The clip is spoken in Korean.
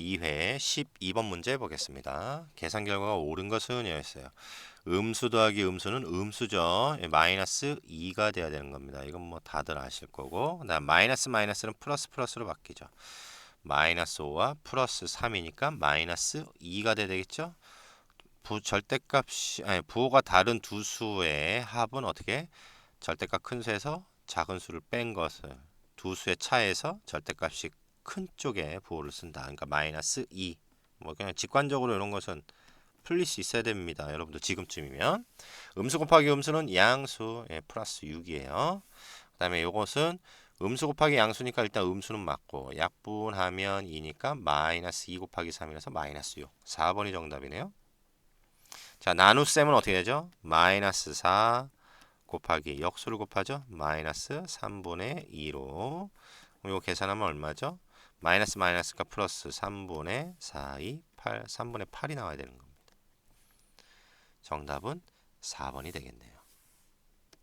2회 12번 문제 보겠습니다. 계산 결과가 옳은 것은 이었어요. 음수 더하기 음수는 음수죠. 예, 마이너스 2가 돼야 되는 겁니다. 이건 뭐 다들 아실 거고. 그다음 마이너스 마이너스는 플러스 플러스로 바뀌죠. 마이너스 5와 플러스 3이니까 마이너스 2가 돼야 되겠죠. 부 절대값이 아니 부호가 다른 두 수의 합은 어떻게 절대값 큰 수에서 작은 수를 뺀 것을 두 수의 차에서 절대값이 큰 쪽에 부호를 쓴다. 그러니까 마이너스 2. 뭐 그냥 직관적으로 이런 것은 풀릴 수 있어야 됩니다. 여러분들 지금쯤이면 음수 곱하기 음수는 양수 예, 플러스 6이에요. 그다음에 요것은 음수 곱하기 양수니까 일단 음수는 맞고 약분하면 2니까 마이너스 2 곱하기 3이라서 마이너스 6. 4번이 정답이네요. 자 나눗셈은 어떻게 되죠? 마이너스 4 곱하기 역수를 곱하죠. 마이너스 3분의 2로 이거 계산하면 얼마죠? 마이너스 마이너스가 플러스 3분의 4, 2, 8, 3분의 8이 나와야 되는 겁니다. 정답은 4번이 되겠네요.